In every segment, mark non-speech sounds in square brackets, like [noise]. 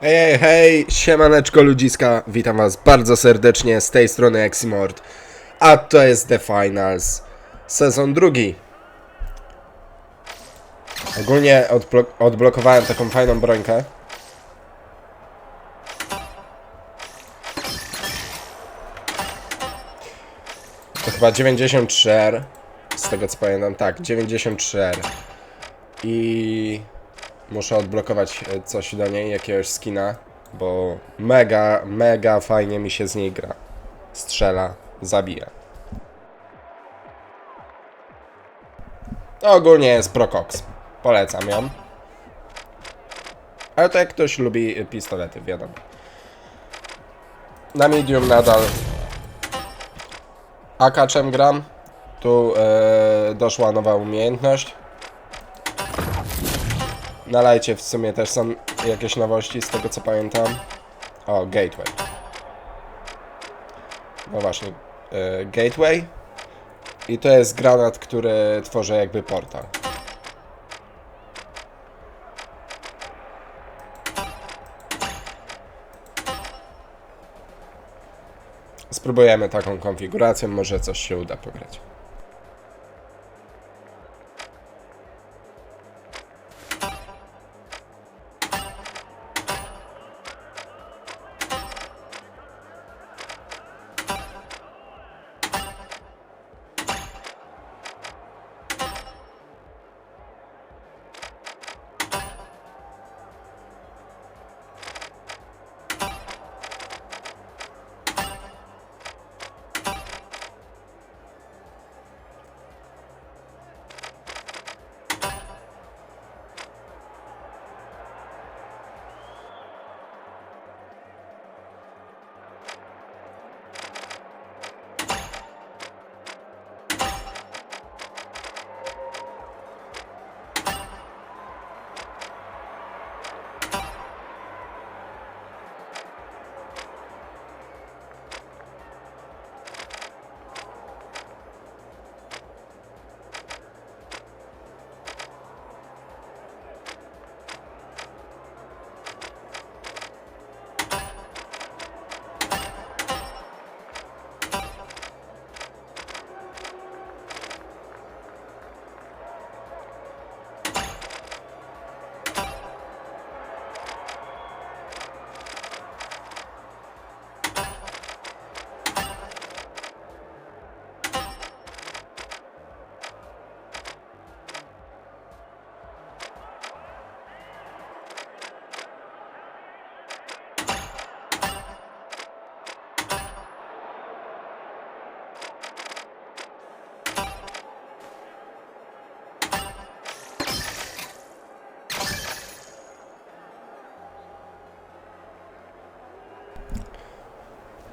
Hej, hej, siemaneczko ludziska, witam was bardzo serdecznie z tej strony Eximord, a to jest The Finals, sezon drugi. Ogólnie odblo- odblokowałem taką fajną brońkę. To chyba 93R, z tego co pamiętam, tak, 93R. I muszę odblokować e, coś do niej, jakiegoś skina, bo mega, mega fajnie mi się z niej gra. Strzela, zabija. Ogólnie jest Procox. Polecam ją. Ale to jak ktoś lubi y, pistolety, wiadomo. Na medium nadal akaczem gram. Tu e, doszła nowa umiejętność. Na lajcie w sumie też są jakieś nowości z tego co pamiętam. O, Gateway. No właśnie, e, Gateway. I to jest granat, który tworzy jakby portal. Spróbujemy taką konfiguracją, może coś się uda pograć.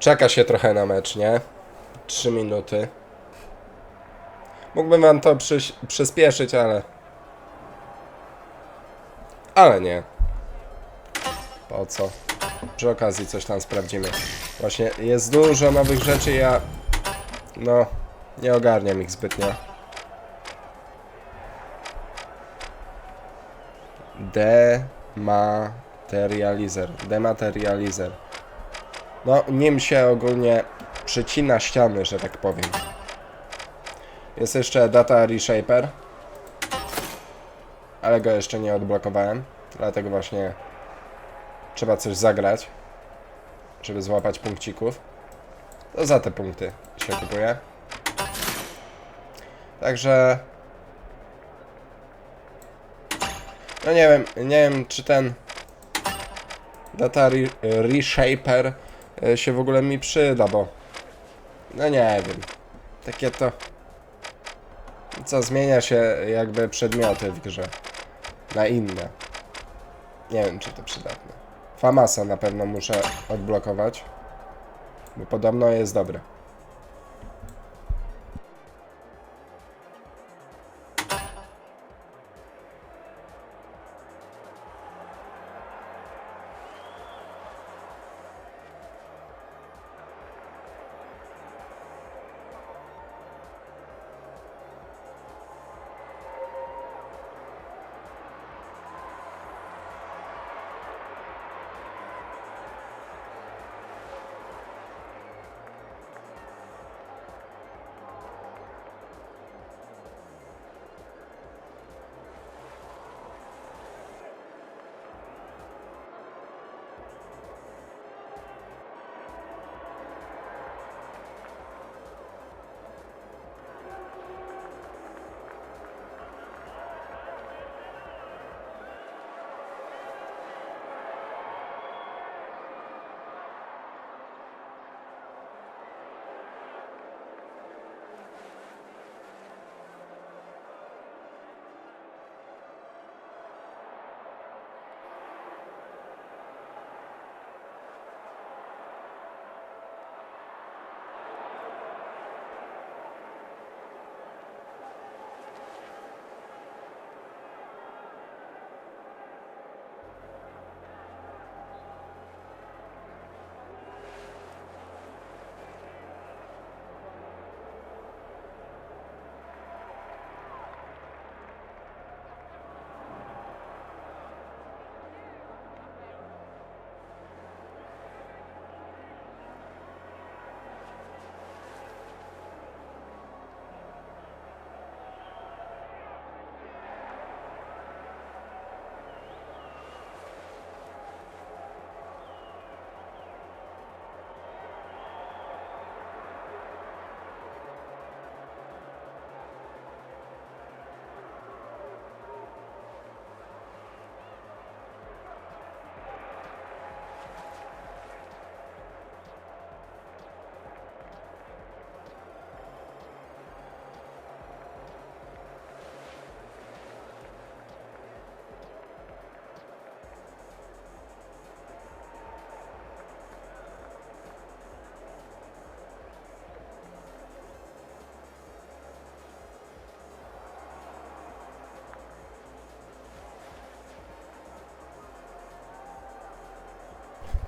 Czeka się trochę na mecz, nie? 3 minuty. Mógłbym wam to przyspieszyć, ale... Ale nie. Po co? Przy okazji coś tam sprawdzimy. Właśnie jest dużo nowych rzeczy, ja... No, nie ogarniam ich zbytnio. Dematerializer. Dematerializer. No, nim się ogólnie przycina ściany, że tak powiem. Jest jeszcze Data Reshaper. Ale go jeszcze nie odblokowałem. Dlatego właśnie trzeba coś zagrać, żeby złapać punkcików. To za te punkty się kupuje. Także... No nie wiem, nie wiem czy ten Data re Reshaper się w ogóle mi przyda, bo no nie wiem. Takie to co zmienia się jakby przedmioty w grze na inne. Nie wiem czy to przydatne. Famasa na pewno muszę odblokować, bo podobno jest dobre.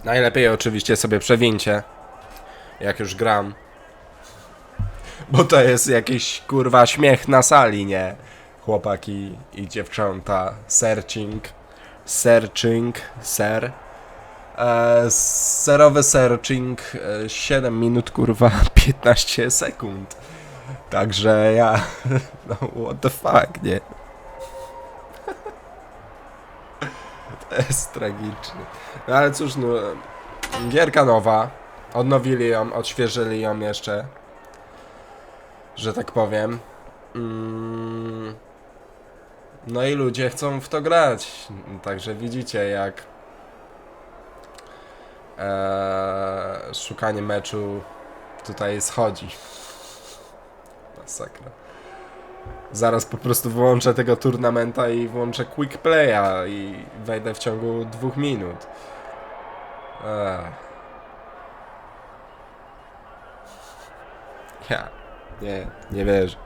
Najlepiej oczywiście sobie przewincie, jak już gram. Bo to jest jakiś kurwa śmiech na sali, nie? Chłopaki i dziewczęta. Searching. Searching. Ser. E, serowy searching. E, 7 minut kurwa [laughs] 15 sekund. Także ja. [laughs] No, what the fuck, nie? Jest tragiczne. No ale cóż, no. Gierka nowa. Odnowili ją, odświeżyli ją jeszcze. Że tak powiem. Mm. No i ludzie chcą w to grać. Także widzicie, jak eee, szukanie meczu tutaj schodzi. Masakra. Zaraz po prostu wyłączę tego turnamenta i włączę quick playa i wejdę w ciągu dwóch minut. Ech. Ja, nie, nie wierzę.